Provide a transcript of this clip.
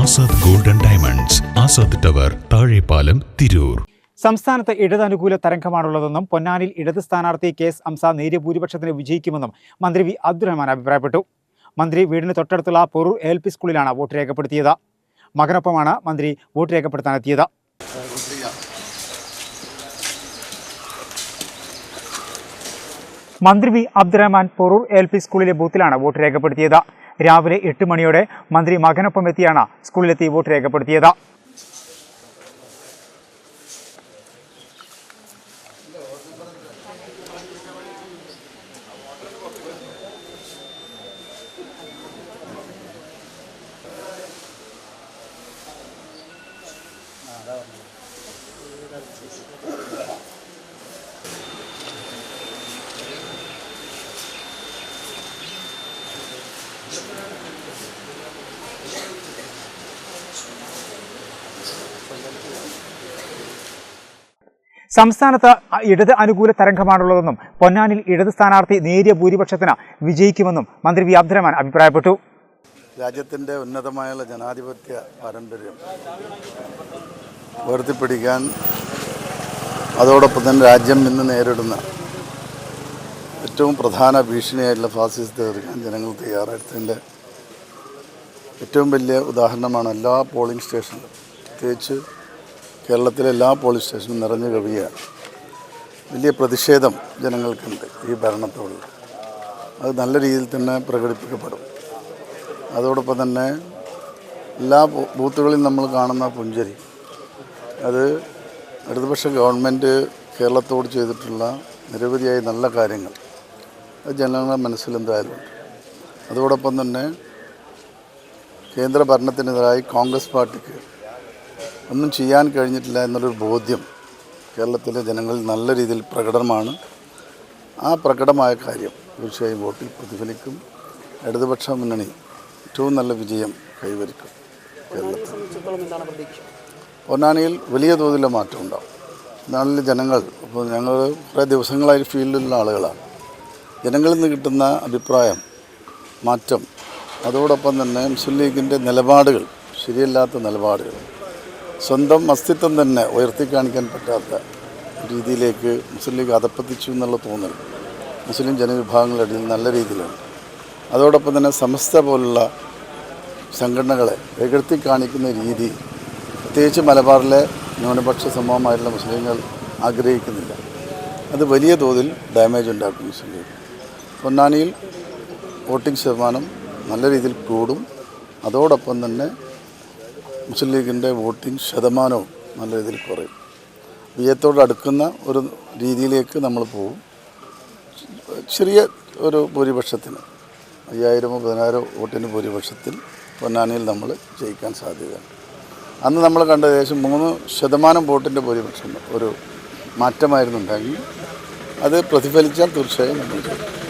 Azad golden diamonds Azad tower Thazhepalam Tirur. സംസ്ഥാനത്ത് ഇടതനുകൂല തരംഗമാണുള്ളതെന്നും പൊന്നാനിൽ ഇടത് സ്ഥാനാർത്ഥി കെ എസ് അംസ നേരിയ ഭൂരിപക്ഷത്തിന് വിജയിക്കുമെന്നും മന്ത്രി വി അബ്ദുറഹ്മാൻ അഭിപ്രായപ്പെട്ടു. മന്ത്രി വീടിന് തൊട്ടടുത്തുള്ള പൊറൂർ എൽ പി സ്കൂളിലാണ് വോട്ട് രേഖപ്പെടുത്തിയത്. മകനൊപ്പമാണ് മന്ത്രി വോട്ട് രേഖപ്പെടുത്താനെത്തിയത്. മന്ത്രി V Abdurahman Porur L P സ്കൂളിലെ ബൂത്തിലാണ് വോട്ട് രേഖപ്പെടുത്തിയത്. രാവിലെ എട്ട് മണിയോടെ മന്ത്രി മകനൊപ്പം എത്തിയാണ് സ്കൂളിലെത്തി വോട്ട് രേഖപ്പെടുത്തിയത്. സംസ്ഥാനത്ത് ഇടത് അനുകൂല തരംഗമാണുള്ളതെന്നും പൊന്നാനിൽ ഇടത് സ്ഥാനാർത്ഥി നേരിയ ഭൂരിപക്ഷത്തിന് വിജയിക്കുമെന്നും മന്ത്രി വി അബ്ദുറഹ്മാൻ അഭിപ്രായപ്പെട്ടു. രാജ്യത്തിന്റെ ഉന്നതമായ ജനാധിപത്യ പാരമ്പര്യം ഉയർത്തിപ്പിടിക്കാൻ അതോടൊപ്പം തന്നെ രാജ്യം ഇന്ന് നേരിടുന്ന ഏറ്റവും പ്രധാന ഭീഷണിയായിട്ടുള്ള ഫാസിസത്തെ എതിർക്കാൻ ജനങ്ങൾ തയ്യാറെടുത്തതിന്റെ ഏറ്റവും വലിയ ഉദാഹരണമാണ് എല്ലാ പോളിംഗ് സ്റ്റേഷനിലും. പ്രത്യേകിച്ച് കേരളത്തിലെ എല്ലാ പോളിംഗ് സ്റ്റേഷനും നിറഞ്ഞു കവിയുകയാണ് വലിയ പ്രതിഷേധം ജനങ്ങൾക്കുണ്ട് ഈ ഭരണത്തോടുള്ള അത് നല്ല രീതിയിൽ തന്നെ പ്രകടിപ്പിക്കപ്പെടും. അതോടൊപ്പം തന്നെ എല്ലാ ബൂത്തുകളിൽ നമ്മൾ കാണുന്ന പുഞ്ചരി. അത് ഇടതുപക്ഷ ഗവൺമെന്റ് കേരളത്തോട് ചെയ്തിട്ടുള്ള നിരവധിയായി നല്ല കാര്യങ്ങൾ. അത് ജനങ്ങളുടെ മനസ്സിലെന്തായാലും ഉണ്ട്. അതോടൊപ്പം തന്നെ കേന്ദ്ര ഭരണത്തിനെതിരായി കോൺഗ്രസ് പാർട്ടിക്ക് ഒന്നും ചെയ്യാൻ കഴിഞ്ഞിട്ടില്ല എന്നുള്ളൊരു ബോധ്യം കേരളത്തിലെ ജനങ്ങളിൽ നല്ല രീതിയിൽ പ്രകടമാണ്. ആ പ്രകടമായ കാര്യം തീർച്ചയായും വോട്ടിൽ പ്രതിഫലിക്കും. ഇടതുപക്ഷ മുന്നണി ഏറ്റവും നല്ല വിജയം കൈവരിക്കും കേരളത്തിൽ. പൊന്നാനിയിൽ വലിയ തോതിലുള്ള മാറ്റം ഉണ്ടാവും. നാളിലെ ജനങ്ങൾ ഇപ്പോൾ ഞങ്ങൾ കുറേ ദിവസങ്ങളായി ഫീൽഡിലുള്ള ആളുകളാണ്. ജനങ്ങളിൽ നിന്ന് കിട്ടുന്ന അഭിപ്രായം മാറ്റം അതോടൊപ്പം തന്നെ മുസ്ലിം ലീഗിന്റെ നിലപാടുകൾ ശരിയല്ലാത്ത നിലപാടുകൾ സ്വന്തം അസ്തിത്വം തന്നെ ഉയർത്തി കാണിക്കാൻ പറ്റാത്ത രീതിയിലേക്ക് മുസ്ലിം ലീഗ് അതപ്പത്തിച്ചു എന്നുള്ള തോന്നൽ മുസ്ലിം ജനവിഭാഗങ്ങളുടെ ഇടയിൽ നല്ല രീതിയിലാണ്. അതോടൊപ്പം തന്നെ സമസ്ത പോലുള്ള സംഘടനകളെ പ്രകൃതി കാണിക്കുന്ന രീതി പ്രത്യേകിച്ച് മലബാറിലെ ന്യൂനപക്ഷ സമൂഹമായിട്ടുള്ള മുസ്ലിങ്ങൾ ആഗ്രഹിക്കുന്നില്ല. അത് വലിയ തോതിൽ ഡാമേജ് ഉണ്ടാക്കും മുസ്ലിം ലീഗ് പൊന്നാനിയിൽ വോട്ടിംഗ് ശതമാനം നല്ല രീതിയിൽ കൂടും. അതോടൊപ്പം തന്നെ മുസ്ലിം ലീഗിന്റെ വോട്ടിംഗ് ശതമാനവും നല്ല രീതിയിൽ കുറയും. വിജയത്തോട് അടുക്കുന്ന ഒരു രീതിയിലേക്ക് നമ്മൾ പോകും. ചെറിയ ഒരു ഭൂരിപക്ഷത്തിന് അയ്യായിരമോ പതിനായിരമോ വോട്ടിന് ഭൂരിപക്ഷത്തിൽ പൊന്നാനിയിൽ നമ്മൾ ജയിക്കാൻ സാധ്യതയുണ്ട്. അന്ന് നമ്മൾ കണ്ട ഏകദേശം മൂന്ന് ശതമാനം വോട്ടിന്റെ ഭൂരിപക്ഷം ഒരു മാറ്റമായിരുന്നുണ്ടെങ്കിൽ അത് പ്രതിഫലിച്ചാൽ തീർച്ചയായും നമ്മൾ ജയിക്കും.